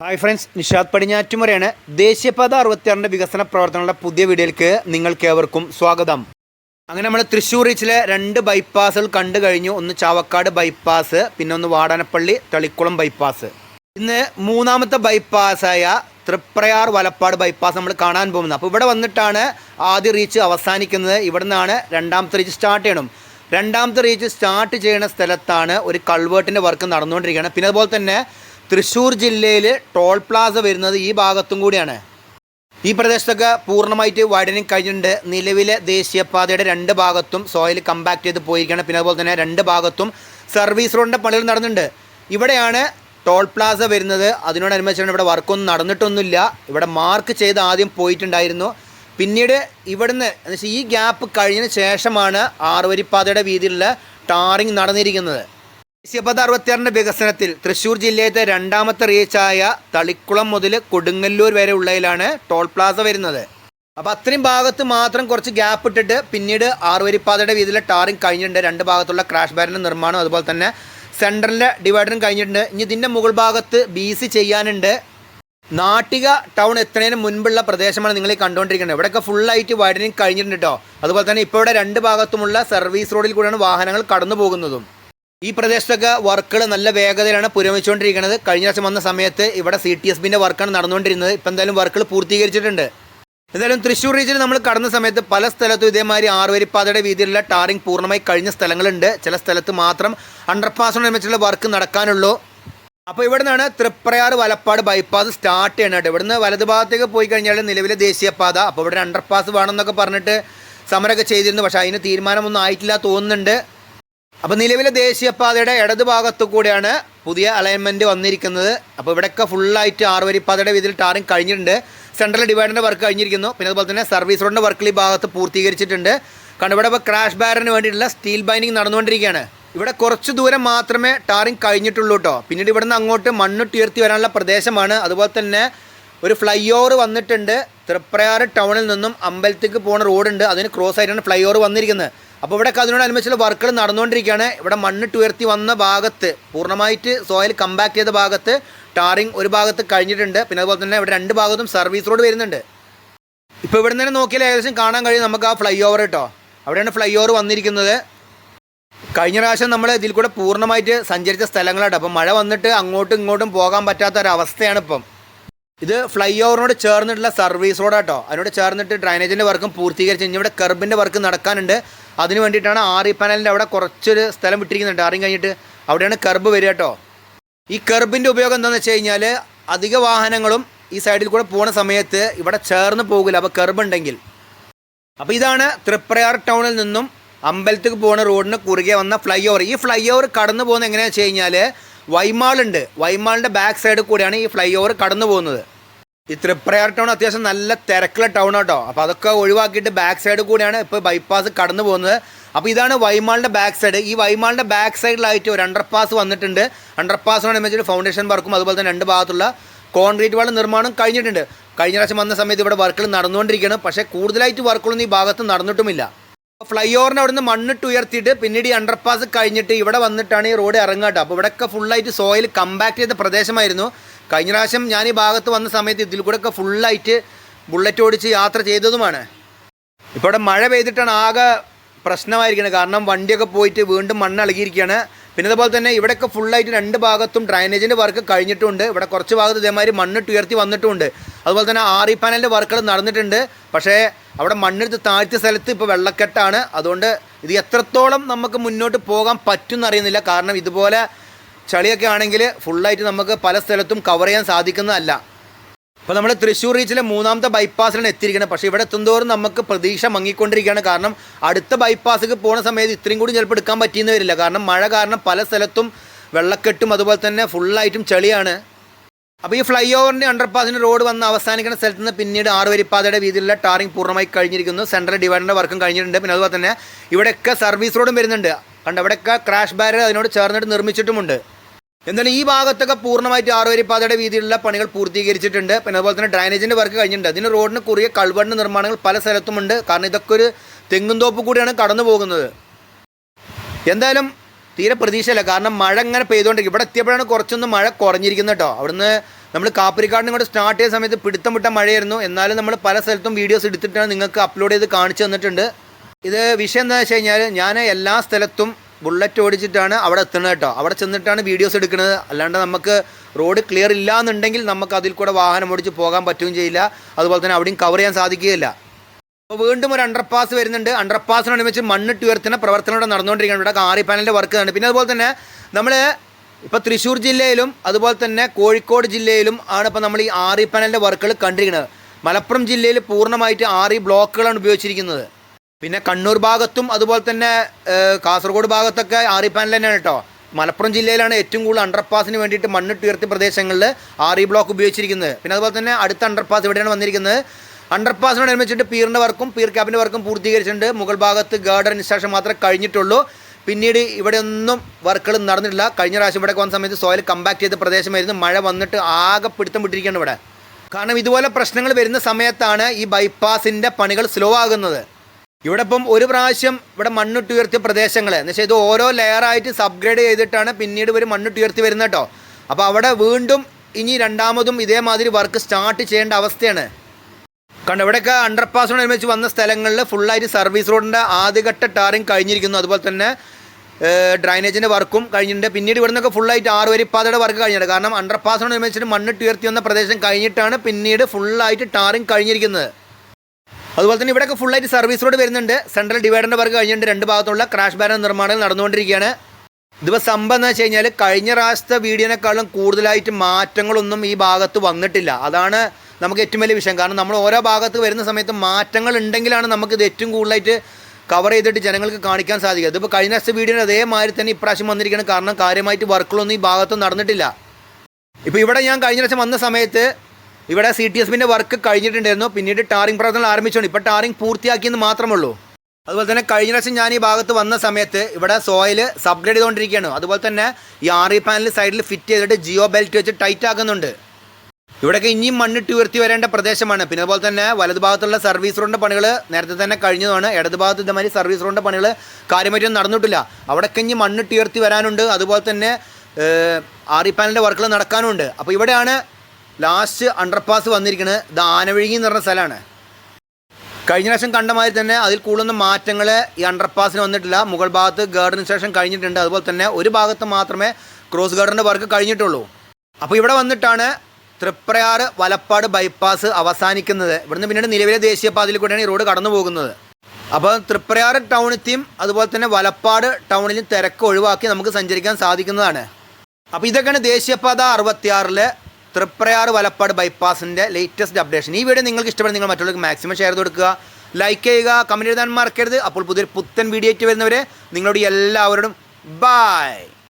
Hi friends Nishad പടിഞ്ഞാറ്റുമുറയാണ് ദേശീയപാത അറുപത്തിയാറിന്റെ വികസന പ്രവർത്തനങ്ങളുടെ പുതിയ വീഡിയോയിലേക്ക് നിങ്ങൾക്ക് ഏവർക്കും സ്വാഗതം. അങ്ങനെ നമ്മൾ തൃശ്ശൂർ റീച്ചിലെ രണ്ട് ബൈപ്പാസുകൾ കണ്ടു കഴിഞ്ഞു. ഒന്ന് ചാവക്കാട് ബൈപ്പാസ് പിന്നെ ഒന്ന് വാടാനപ്പള്ളി തളിക്കുളം ബൈപ്പാസ് ഇന്ന് മൂന്നാമത്തെ ബൈപ്പാസായ തൃപ്രയാർ വലപ്പാട് ബൈപ്പാസ് നമ്മൾ കാണാൻ പോകുന്നത്. അപ്പോൾ ഇവിടെ വന്നിട്ടാണ് ആദ്യ റീച്ച് അവസാനിക്കുന്നത്. ഇവിടെ നിന്നാണ് രണ്ടാമത്തെ റീച്ച് സ്റ്റാർട്ട് ചെയ്യണം. രണ്ടാമത്തെ റീച്ച് സ്റ്റാർട്ട് ചെയ്യുന്ന സ്ഥലത്താണ് ഒരു കൾവേർട്ടിന്റെ വർക്ക് നടന്നുകൊണ്ടിരിക്കുകയാണ്. പിന്നെ അതുപോലെ തന്നെ തൃശ്ശൂർ ജില്ലയിൽ ടോൾ പ്ലാസ വരുന്നത് ഈ ഭാഗത്തും കൂടിയാണ്. ഈ പ്രദേശത്തൊക്കെ പൂർണമായിട്ട് വൈഡനിങ് കഴിഞ്ഞിട്ടുണ്ട്. നിലവിലെ ദേശീയപാതയുടെ രണ്ട് ഭാഗത്തും സോയിൽ കമ്പാക്ട് ചെയ്ത് പോയിരിക്കുകയാണ്. പിന്നെ അതുപോലെ തന്നെ രണ്ട് ഭാഗത്തും സർവീസ് റോഡിന്റെ പണികൾ നടന്നിട്ടുണ്ട്. ഇവിടെയാണ് ടോൾ പ്ലാസ വരുന്നത്. അതിനോടനുബന്ധിച്ചാണ് ഇവിടെ വർക്കൊന്നും നടന്നിട്ടൊന്നുമില്ല. ഇവിടെ മാർക്ക് ചെയ്ത് ആദ്യം പോയിട്ടുണ്ടായിരുന്നു. പിന്നീട് ഇവിടുന്ന് എന്ന് വെച്ചാൽ ഈ ഗ്യാപ്പ് കഴിഞ്ഞതിന് ശേഷമാണ് ആറുവരിപ്പാതയുടെ വീതിയിലുള്ള ടാറിങ് നടന്നിരിക്കുന്നത്. ദേശീയപാത അറുപത്തിയാറിന്റെ വികസനത്തിൽ തൃശ്ശൂർ ജില്ലയിലെ രണ്ടാമത്തെ റീച്ചായ തളിക്കുളം മുതൽ കൊടുങ്ങല്ലൂർ വരെ ഉള്ളതിലാണ് ടോൾ പ്ലാസ വരുന്നത്. അപ്പോൾ അത്രയും ഭാഗത്ത് മാത്രം കുറച്ച് ഗ്യാപ്പ് ഇട്ടിട്ട് പിന്നീട് ആറുവരിപ്പാതയുടെ വീതിയിലെ ടാറിങ് കഴിഞ്ഞിട്ടുണ്ട്. രണ്ട് ഭാഗത്തുള്ള ക്രാഷ് ബാരിന്റെ നിർമ്മാണം അതുപോലെ തന്നെ സെൻട്രലിലെ ഡിവൈഡറും കഴിഞ്ഞിട്ടുണ്ട്. ഇനി ഇതിന്റെ മുകൾ ഭാഗത്ത് ബി സി ചെയ്യാനുണ്ട്. നാട്ടിക ടൗൺ എത്തുന്നതിന് മുൻപുള്ള പ്രദേശമാണ് നിങ്ങൾ ഈ കണ്ടുകൊണ്ടിരിക്കുന്നത്. ഇവിടെയൊക്കെ ഫുള്ളായിട്ട് വൈഡനിങ് കഴിഞ്ഞിട്ടുണ്ട് കേട്ടോ അതുപോലെ തന്നെ ഇപ്പോൾ ഇവിടെ രണ്ട് ഭാഗത്തുമുള്ള സർവീസ് റോഡിൽ കൂടെയാണ് വാഹനങ്ങൾ കടന്നു പോകുന്നതും ഈ പ്രദേശത്തൊക്കെ വർക്കുകൾ നല്ല വേഗതയിലാണ് പുരോഗമിച്ചുകൊണ്ടിരിക്കുന്നത്. കഴിഞ്ഞ വർഷം വന്ന സമയത്ത് ഇവിടെ സി ടി എസ് ബിന്റെ വർക്കാണ് നടന്നുകൊണ്ടിരുന്നത്. ഇപ്പം എന്തായാലും വർക്കുകൾ പൂർത്തീകരിച്ചിട്ടുണ്ട്. എന്തായാലും തൃശ്ശൂർ റീജിയനിൽ നമ്മൾ കടന്ന സമയത്ത് പല സ്ഥലത്തും ഇതേമാതിരി ആറുവരിപ്പാതയുടെ വീതിയിലുള്ള ടാറിംഗ് പൂർണമായി കഴിഞ്ഞ സ്ഥലങ്ങളുണ്ട്. ചില സ്ഥലത്ത് മാത്രം അണ്ടർപാസ് നിർമ്മിച്ചിട്ടുള്ള വർക്ക് നടക്കാനുള്ളൂ. അപ്പോൾ ഇവിടെ നിന്നാണ് തൃപ്രയാർ വലപ്പാട് ബൈപ്പാസ് സ്റ്റാർട്ട് ചെയ്യണത് ഇവിടുന്ന് വലത് ഭാഗത്തേക്ക് പോയി കഴിഞ്ഞാൽ നിലവിലെ ദേശീയപാത. അപ്പോൾ ഇവിടെ അണ്ടർപാസ് വേണമെന്നൊക്കെ പറഞ്ഞിട്ട് സമരമൊക്കെ ചെയ്തിരുന്നു. പക്ഷേ അതിന് തീരുമാനമൊന്നും ആയിട്ടില്ല തോന്നുന്നുണ്ട്. അപ്പോൾ നിലവിലെ ദേശീയപാതയുടെ ഇടതുഭാഗത്തു കൂടെയാണ് പുതിയ അലൈൻമെന്റ് വന്നിരിക്കുന്നത്. അപ്പോൾ ഇവിടെയൊക്കെ ഫുള്ളായിട്ട് ആറുവരിപ്പാതയുടെ വീതിയിൽ ടാറിങ് കഴിഞ്ഞിട്ടുണ്ട്. സെൻട്രൽ ഡിവൈഡറിന്റെ വർക്ക് കഴിഞ്ഞിരിക്കുന്നു. പിന്നെ അതുപോലെ തന്നെ സർവീസ് റോഡിന്റെ വർക്കിൽ ഈ ഭാഗത്ത് പൂർത്തീകരിച്ചിട്ടുണ്ട്. കാരണം ഇവിടെ ഇപ്പോൾ ക്രാഷ് ബാരന് വേണ്ടിയിട്ടുള്ള സ്റ്റീൽ ബൈനിങ് നടന്നുകൊണ്ടിരിക്കുകയാണ്. ഇവിടെ കുറച്ച് ദൂരം മാത്രമേ ടാറിങ് കഴിഞ്ഞിട്ടുള്ളൂ കേട്ടോ. പിന്നീട് ഇവിടുന്ന് അങ്ങോട്ട് മണ്ണ് തീർത്തി വരാനുള്ള പ്രദേശമാണ്. അതുപോലെ തന്നെ ഒരു ഫ്ലൈ ഓവർ വന്നിട്ടുണ്ട്. തൃപ്രയാർ ടൗണിൽ നിന്നും അമ്പലത്തേക്ക് പോകുന്ന റോഡുണ്ട് അതിന് ക്രോസ് ആയിട്ടാണ് ഫ്ലൈ ഓവർ വന്നിരിക്കുന്നത്. അപ്പോൾ ഇവിടെ അതിനോടനുബന്ധിച്ചുള്ള വർക്കുകൾ നടന്നുകൊണ്ടിരിക്കുകയാണ്. ഇവിടെ മണ്ണിട്ട് ഉയർത്തി വന്ന ഭാഗത്ത് പൂർണമായിട്ട് സോയിൽ കമ്പാക്ട് ചെയ്ത ഭാഗത്ത് ടാറിങ് ഒരു ഭാഗത്ത് കഴിഞ്ഞിട്ടുണ്ട്. പിന്നെ അതുപോലെ തന്നെ ഇവിടെ രണ്ട് ഭാഗത്തും സർവീസ് റോഡ് വരുന്നുണ്ട്. ഇപ്പോൾ ഇവിടെ നിന്ന് നോക്കിയാൽ ഏകദേശം കാണാൻ കഴിയും നമുക്ക് ആ ഫ്ലൈ ഓവർ കേട്ടോ. അവിടെയാണ് ഫ്ലൈ ഓവർ വന്നിരിക്കുന്നത്. കഴിഞ്ഞ പ്രാവശ്യം നമ്മൾ ഇതിൽ കൂടെ പൂർണമായിട്ട് സഞ്ചരിച്ച സ്ഥലങ്ങളാണ് അപ്പം മഴ വന്നിട്ട് അങ്ങോട്ടും ഇങ്ങോട്ടും പോകാൻ പറ്റാത്ത ഒരു അവസ്ഥയാണ് ഇപ്പം. ഇത് ഫ്ലൈ ഓവറിനോട് ചേർന്നിട്ടുള്ള സർവീസ് റോഡാട്ടോ അതിനോട് ചേർന്നിട്ട് ഡ്രൈനേജിന്റെ വർക്കും പൂർത്തീകരിച്ച് ഇവിടെ കെർബിന്റെ വർക്ക് നടക്കാനുണ്ട്. അതിന് വേണ്ടിയിട്ടാണ് ആറി പാനലിന്റെ അവിടെ കുറച്ചൊരു സ്ഥലം വിട്ടിരിക്കുന്നുണ്ട്. ആറിയും കഴിഞ്ഞിട്ട് അവിടെയാണ് കർബ് വരിക കേട്ടോ. ഈ കർബിന്റെ ഉപയോഗം എന്താണെന്ന് വെച്ച് കഴിഞ്ഞാൽ അധിക വാഹനങ്ങളും ഈ സൈഡിൽ കൂടെ പോകുന്ന സമയത്ത് ഇവിടെ ചേർന്ന് പോകില്ല. അപ്പോൾ കർബ് ഉണ്ടെങ്കിൽ. അപ്പോൾ ഇതാണ് തൃപ്രയാർ ടൗണിൽ നിന്നും അമ്പലത്തേക്ക് പോകുന്ന റോഡിന് കുറുകെ വന്ന ഫ്ലൈ ഓവർ. ഈ ഫ്ലൈ ഓവർ കടന്നു പോകുന്നത് എങ്ങനെയാണെന്ന് വെച്ച് കഴിഞ്ഞാൽ വൈമാളുണ്ട്. വൈമാളിന്റെ ബാക്ക് സൈഡിൽ കൂടെയാണ് ഈ ഫ്ലൈ ഓവർ കടന്നു പോകുന്നത്. ഈ തൃപ്രയാർ ടൗൺ അത്യാവശ്യം നല്ല തിരക്കുള്ള ടൗൺ കേട്ടോ അപ്പോൾ അതൊക്കെ ഒഴിവാക്കിയിട്ട് ബാക്ക് സൈഡ് കൂടിയാണ് ഇപ്പോൾ ബൈപ്പാസ് കടന്നു പോകുന്നത്. അപ്പോൾ ഇതാണ് വൈമാളിന്റെ ബാക്ക് സൈഡ് ഈ വൈമാളിന്റെ ബാക്ക് സൈഡിലായിട്ട് ഒരു അണ്ടർപാസ് വന്നിട്ടുണ്ട്. അണ്ടർപാസിനോടനുബന്ധിച്ച് ഫൗണ്ടേഷൻ വർക്കും അതുപോലെ തന്നെ രണ്ട് ഭാഗത്തുള്ള കോൺക്രീറ്റ് വാൾ നിർമ്മാണം കഴിഞ്ഞിട്ടുണ്ട്. കഴിഞ്ഞ പ്രാവശ്യം വന്ന സമയത്ത് ഇവിടെ വർക്കുകൾ നടന്നുകൊണ്ടിരിക്കുകയാണ്. പക്ഷേ കൂടുതലായിട്ട് വർക്കുകളൊന്നും ഈ ഭാഗത്ത് നടന്നിട്ടുമില്ല. ഫ്ലൈ ഓവറിന് അവിടുന്ന് മണ്ണിട്ട് ഉയർത്തിയിട്ട് പിന്നീട് ഈ അണ്ടർപാസ് കഴിഞ്ഞിട്ട് ഇവിടെ വന്നിട്ടാണ് ഈ റോഡ് ഇറങ്ങാട്ടോ അപ്പോൾ ഇവിടെയൊക്കെ ഫുള്ളായിട്ട് സോയിൽ കമ്പാക്ട് ചെയ്ത പ്രദേശമായിരുന്നു. കഴിഞ്ഞ പ്രാവശ്യം ഞാൻ ഈ ഭാഗത്ത് വന്ന സമയത്ത് ഇതിൽ കൂടെ ഒക്കെ ഫുള്ളായിട്ട് ബുള്ളറ്റ് ഓടിച്ച് യാത്ര ചെയ്തതുമാണ്. ഇപ്പോൾ ഇവിടെ മഴ പെയ്തിട്ടാണ് ആകെ പ്രശ്നമായിരിക്കുന്നത് കാരണം വണ്ടിയൊക്കെ പോയിട്ട് വീണ്ടും മണ്ണ് ഇളകിയിരിക്കുകയാണ് പിന്നെ അതുപോലെ തന്നെ ഇവിടെയൊക്കെ ഫുള്ളായിട്ട് രണ്ട് ഭാഗത്തും ഡ്രൈനേജിന്റെ വർക്ക് കഴിഞ്ഞിട്ടുണ്ട്. ഇവിടെ കുറച്ച് ഭാഗത്ത് ഇതേമാതിരി മണ്ണിട്ട് ഉയർത്തി വന്നിട്ടുണ്ട്. അതുപോലെ തന്നെ ആറി പാനലിന്റെ വർക്കുകൾ നടന്നിട്ടുണ്ട്. പക്ഷേ അവിടെ മണ്ണെടുത്ത് താഴ്ത്തിയ സ്ഥലത്ത് ഇപ്പോൾ വെള്ളക്കെട്ടാണ്. അതുകൊണ്ട് ഇത് എത്രത്തോളം നമുക്ക് മുന്നോട്ട് പോകാൻ പറ്റുമെന്നറിയുന്നില്ല കാരണം ഇതുപോലെ ചളിയൊക്കെ ആണെങ്കിൽ ഫുള്ളായിട്ട് നമുക്ക് പല സ്ഥലത്തും കവർ ചെയ്യാൻ സാധിക്കുന്നതല്ല. അപ്പോൾ നമ്മൾ തൃശ്ശൂർ റീച്ചിലെ മൂന്നാമത്തെ ബൈപ്പാസിലാണ് എത്തിയിരിക്കുന്നത് പക്ഷേ ഇവിടെ എത്തുന്തോറും നമുക്ക് പ്രതീക്ഷ മങ്ങിക്കൊണ്ടിരിക്കുകയാണ്. കാരണം അടുത്ത ബൈപ്പാസ്ക്ക് പോകുന്ന സമയത്ത് ഇത്രയും കൂടി ചിലപ്പോൾ എടുക്കാൻ പറ്റിയെന്ന് വരില്ല. കാരണം മഴ കാരണം പല സ്ഥലത്തും വെള്ളക്കെട്ടും അതുപോലെ തന്നെ ഫുള്ളായിട്ടും ചെളിയാണ്. അപ്പോൾ ഈ ഫ്ലൈ ഓവറിന്റെ അണ്ടർപാസിന്റെ റോഡ് വന്ന് അവസാനിക്കുന്ന സ്ഥലത്ത് നിന്ന് പിന്നീട് ആറുവരിപ്പാതയുടെ വീതിയിലുള്ള ടാറിംഗ് പൂർണമായി കഴിഞ്ഞിരിക്കുന്നു. സെൻട്രൽ ഡിവൈഡറിന്റെ വർക്കും കഴിഞ്ഞിട്ടുണ്ട്. പിന്നെ അതുപോലെ തന്നെ ഇവിടെയൊക്കെ സർവീസ് റോഡും വരുന്നുണ്ട്. കണ്ട്? അവിടെയൊക്കെ ക്രാഷ് ബാരർ അതിനോട് ചേർന്നിട്ട് നിർമ്മിച്ചിട്ടുമുണ്ട്. എന്നാലും ഈ ഭാഗത്തൊക്കെ പൂർണമായിട്ട് ആറുവരിപ്പാതയുടെ വീതിയിലുള്ള പണികൾ പൂർത്തീകരിച്ചിട്ടുണ്ട്. പിന്നെ അതുപോലെ തന്നെ ഡ്രൈനേജിന്റെ വർക്ക് കഴിഞ്ഞിട്ടുണ്ട്. അതിന് റോഡിന് കുറിയ കൾവറിന്റെ നിർമ്മാണങ്ങൾ പല സ്ഥലത്തുമുണ്ട് കാരണം ഇതൊക്കെ ഒരു തെങ്ങുംതോപ്പ് കൂടിയാണ് കടന്നു പോകുന്നത്. എന്തായാലും തീരെ പ്രതീക്ഷയില്ല. കാരണം മഴ ഇങ്ങനെ പെയ്തുകൊണ്ടിരിക്കും. ഇവിടെ എത്തിയപ്പോഴാണ് കുറച്ചൊന്നും മഴ കുറഞ്ഞിരിക്കുന്നത് കേട്ടോ. അവിടുന്ന് നമ്മൾ കാപ്പരിക്കാടിനും കൂടെ സ്റ്റാർട്ട് ചെയ്ത സമയത്ത് പിടുത്തം വിട്ട മഴയായിരുന്നു. എന്നാലും നമ്മൾ പല സ്ഥലത്തും വീഡിയോസ് എടുത്തിട്ടാണ് നിങ്ങൾക്ക് അപ്ലോഡ് ചെയ്ത് കാണിച്ചു തന്നിട്ടുണ്ട്. ഇത് വിഷയം എന്താണെന്ന് വെച്ച് കഴിഞ്ഞാൽ ഞാൻ എല്ലാ സ്ഥലത്തും ബുള്ളറ്റ് ഓടിച്ചിട്ടാണ് അവിടെ എത്തുന്നത് കേട്ടോ. അവിടെ ചെന്നിട്ടാണ് വീഡിയോസ് എടുക്കുന്നത്. അല്ലാണ്ട് നമുക്ക് റോഡ് ക്ലിയർ ഇല്ല എന്നുണ്ടെങ്കിൽ നമുക്ക് അതിൽ കൂടെ വാഹനം ഓടിച്ച് പോകാൻ പറ്റുകയും ചെയ്യില്ല. അതുപോലെ തന്നെ അവിടെയും കവർ ചെയ്യാൻ സാധിക്കുകയില്ല. അപ്പോൾ വീണ്ടും ഒരു അണ്ടർപാസ് വരുന്നുണ്ട്. അണ്ടർപാസിനനുസരിച്ച് മണ്ണിട്ട് ഉയർത്തുന്ന പ്രവർത്തനം ഇവിടെ നടന്നുകൊണ്ടിരിക്കുകയാണ്. ഇവിടെ കാറി പാനലിന്റെ വർക്ക് ആണ് പിന്നെ അതുപോലെ തന്നെ നമ്മൾ ഇപ്പോൾ തൃശ്ശൂർ ജില്ലയിലും അതുപോലെ തന്നെ കോഴിക്കോട് ജില്ലയിലും ആണ് ഇപ്പോൾ നമ്മൾ ഈ ആറി പാനലിന്റെ വർക്കുകൾ കണ്ടിരിക്കുന്നത്. മലപ്പുറം ജില്ലയിൽ പൂർണമായിട്ട് ആറി ബ്ലോക്കുകളാണ് ഉപയോഗിച്ചിരിക്കുന്നത്. പിന്നെ കണ്ണൂർ ഭാഗത്തും അതുപോലെ തന്നെ കാസർഗോഡ് ഭാഗത്തൊക്കെ ആറിപ്പാനൽ പാനൽ തന്നെയാണ് കേട്ടോ മലപ്പുറം ജില്ലയിലാണ് ഏറ്റവും കൂടുതൽ അണ്ടർപാസിന് വേണ്ടിയിട്ട് മണ്ണിട്ട് ഉയർത്തിയ പ്രദേശങ്ങളിൽ ആറി ബ്ലോക്ക് ഉപയോഗിച്ചിരിക്കുന്നത്. പിന്നെ അതുപോലെ തന്നെ അടുത്ത അണ്ടർപാസ് ഇവിടെയാണ് വന്നിരിക്കുന്നത്. അണ്ടർപാസിനോടനുബന്ധിച്ചിട്ട് പീറിന്റെ വർക്കും പീർ ക്യാബിന്റെ വർക്കും പൂർത്തീകരിച്ചിട്ടുണ്ട്. മുകൾ ഭാഗത്ത് ഗാർഡൻ ഇൻസ്റ്റാഷൻ മാത്രമേ കഴിഞ്ഞിട്ടുള്ളൂ. പിന്നീട് ഇവിടെ ഒന്നും വർക്കുകൾ നടന്നിട്ടില്ല. കഴിഞ്ഞ പ്രാവശ്യം ഇവിടെ വന്ന സമയത്ത് സോയിൽ കമ്പാക്ട് ചെയ്ത പ്രദേശമായിരുന്നു. മഴ വന്നിട്ട് ആകെ പിടുത്തം വിട്ടിരിക്കുകയാണ് ഇവിടെ. കാരണം ഇതുപോലെ പ്രശ്നങ്ങൾ വരുന്ന സമയത്താണ് ഈ ബൈപ്പാസിന്റെ പണികൾ സ്ലോ ആകുന്നത്. ഇവിടെ ഇപ്പം ഒരു പ്രാവശ്യം ഇവിടെ മണ്ണിട്ടുയർത്തിയ പ്രദേശങ്ങൾ എന്ന് വെച്ചാൽ ഇത് ഓരോ ലെയറായിട്ട് സബ്ഗ്രേഡ് ചെയ്തിട്ടാണ് പിന്നീട് ഇവർ മണ്ണിട്ടുയർത്തി വരുന്നത് കേട്ടോ അപ്പോൾ അവിടെ വീണ്ടും ഇനി രണ്ടാമതും ഇതേമാതിരി വർക്ക് സ്റ്റാർട്ട് ചെയ്യേണ്ട അവസ്ഥയാണ്. കണ്ടോ ഇവിടെയൊക്കെ അണ്ടർപാസിനോടനുബന്ധിച്ച് വന്ന സ്ഥലങ്ങളിൽ ഫുള്ളായിട്ട് സർവീസ് റോഡിന്റെ ആദ്യഘട്ട ടാറിങ് കഴിഞ്ഞിരിക്കുന്നു. അതുപോലെ തന്നെ ഡ്രൈനേജിന്റെ വർക്കും കഴിഞ്ഞിട്ടുണ്ട്. പിന്നീട് ഇവിടെ നിന്നൊക്കെ ഫുള്ളായിട്ട് ആറ് വരിപ്പാതയുടെ വർക്ക് കഴിഞ്ഞിട്ടുണ്ട്. കാരണം അണ്ടർപാസിനോടനുബന്ധിച്ചിട്ട് അനുബന്ധിച്ചിട്ട് മണ്ണിട്ടുയർത്തി വന്ന പ്രദേശം കഴിഞ്ഞിട്ടാണ് പിന്നീട് ഫുള്ളായിട്ട് ടാറിങ് കഴിഞ്ഞിരിക്കുന്നത്. അതുപോലെ തന്നെ ഇവിടെയൊക്കെ ഫുള്ളായിട്ട് സർവീസ് റോഡ് വരുന്നുണ്ട്. സെൻട്രൽ ഡിവൈഡറിന്റെ വർക്ക് കഴിഞ്ഞിട്ടുണ്ട്. രണ്ട് ഭാഗത്തുള്ള ക്രാഷ് ബാരൻ നിർമ്മാണം നടന്നുകൊണ്ടിരിക്കുകയാണ്. ഇതിപ്പോൾ സംഭവം എന്ന് വെച്ച് കഴിഞ്ഞാൽ കഴിഞ്ഞ പ്രാവശ്യത്തെ വീഡിയോനേക്കാളും കൂടുതലായിട്ട് മാറ്റങ്ങളൊന്നും ഈ ഭാഗത്ത് വന്നിട്ടില്ല. അതാണ് നമുക്ക് ഏറ്റവും വലിയ വിഷയം. കാരണം നമ്മൾ ഓരോ ഭാഗത്ത് വരുന്ന സമയത്ത് മാറ്റങ്ങൾ ഉണ്ടെങ്കിലാണ് നമുക്കിത് ഏറ്റവും കൂടുതലായിട്ട് കവർ ചെയ്തിട്ട് ജനങ്ങൾക്ക് കാണിക്കാൻ സാധിക്കുക. ഇതിപ്പോൾ കഴിഞ്ഞ പ്രാവശ്യത്തെ വീഡിയോയിൽ അതേമാതിരി തന്നെ ഇപ്രാവശ്യം വന്നിരിക്കുകയാണ്. കാരണം കാര്യമായിട്ട് വർക്കുകളൊന്നും ഈ ഭാഗത്ത് നടന്നിട്ടില്ല. ഇപ്പോൾ ഇവിടെ ഞാൻ കഴിഞ്ഞ പ്രാവശ്യം വന്ന സമയത്ത് ഇവിടെ സി ടി എസ് ബിന്റെ വർക്ക് കഴിഞ്ഞിട്ടുണ്ടായിരുന്നു. പിന്നീട് ടാറിംഗ് പ്രവർത്തനം ആരംഭിച്ചുകൊണ്ട്. ഇപ്പോൾ ടാറിംഗ് പൂർത്തിയാക്കിയെന്ന് മാത്രമേ ഉള്ളൂ അതുപോലെ തന്നെ കഴിഞ്ഞ പ്രാവശ്യം ഞാൻ ഈ ഭാഗത്ത് വന്ന സമയത്ത് ഇവിടെ സോയിൽ സബ്ഗ്രേഡ് ചെയ്തുകൊണ്ടിരിക്കുകയാണ്. അതുപോലെ തന്നെ ഈ ഇ പാനൽ സൈഡിൽ ഫിറ്റ് ചെയ്തിട്ട് ജിയോ ബെൽറ്റ് വെച്ച് ടൈറ്റ് ആക്കുന്നുണ്ട്. ഇവിടെയൊക്കെ ഇനിയും മണ്ണിട്ട് ഉയർത്തി വരേണ്ട പ്രദേശമാണ്. പിന്നെ അതുപോലെ തന്നെ വലതു ഭാഗത്തുള്ള സർവീസ് റോഡിന്റെ പണികൾ നേരത്തെ തന്നെ കഴിഞ്ഞതാണ്. ഇടത് ഭാഗത്ത് ഇതേമാതിരി സർവീസ് റോഡിന്റെ പണികൾ കാര്യമായിട്ടൊന്നും നടന്നിട്ടില്ല. അവിടെയൊക്കെ ഇനി മണ്ണിട്ട് ഉയർത്തി വരാനുണ്ട്. അതുപോലെ തന്നെ ഇ പാനലിന്റെ വർക്കുകൾ നടക്കാനുണ്ട്. അപ്പോൾ ഇവിടെയാണ് ലാസ്റ്റ് അണ്ടർപാസ് വന്നിരിക്കുന്നത് ഇത് ആനവിഴുങ്ങി എന്ന് പറഞ്ഞ സ്ഥലമാണ്. കഴിഞ്ഞ പ്രാവശ്യം കണ്ട മാതിരി തന്നെ അതിൽ കൂടുതലൊന്നും മാറ്റങ്ങൾ ഈ അണ്ടർപാസിന് വന്നിട്ടില്ല. മുകൾ ഭാഗത്ത് ഗാർഡൻ സ്റ്റേഷൻ കഴിഞ്ഞിട്ടുണ്ട്. അതുപോലെ തന്നെ ഒരു ഭാഗത്ത് മാത്രമേ ക്രോസ് ഗാർഡന്റെ വർക്ക് കഴിഞ്ഞിട്ടുള്ളൂ. അപ്പോൾ ഇവിടെ വന്നിട്ടാണ് തൃപ്രയാറ് വലപ്പാട് ബൈപ്പാസ് അവസാനിക്കുന്നത്. ഇവിടുന്ന് പിന്നീട് നിലവിലെ ദേശീയപാതയിൽ കൂടെയാണ് ഈ റോഡ് കടന്നു പോകുന്നത്. അപ്പോൾ തൃപ്രയാറ് ടൗണിത്തെയും അതുപോലെ തന്നെ വലപ്പാട് ടൗണിലും തിരക്ക് ഒഴിവാക്കി നമുക്ക് സഞ്ചരിക്കാൻ സാധിക്കുന്നതാണ്. അപ്പോൾ ഇതൊക്കെയാണ് ദേശീയപാത അറുപത്തിയാറിലെ തൃപ്രയാറ് വലപ്പാട് ബൈപ്പാസിന്റെ ലേറ്റസ്റ്റ് അപ്ഡേഷൻ ഈ വീഡിയോ നിങ്ങൾക്ക് ഇഷ്ടപ്പെടുന്ന നിങ്ങൾ മറ്റുള്ളവർക്ക് മാക്സിമം ഷെയർ ചെയ്ത് കൊടുക്കുക. ലൈക്ക് ചെയ്യുക കമന്റ് എഴുതാൻ മറക്കരുത്. അപ്പോൾ പുതിയൊരു പുത്തൻ വീഡിയോ വരുന്നവരെ നിങ്ങളോട് എല്ലാവരോടും ബായ്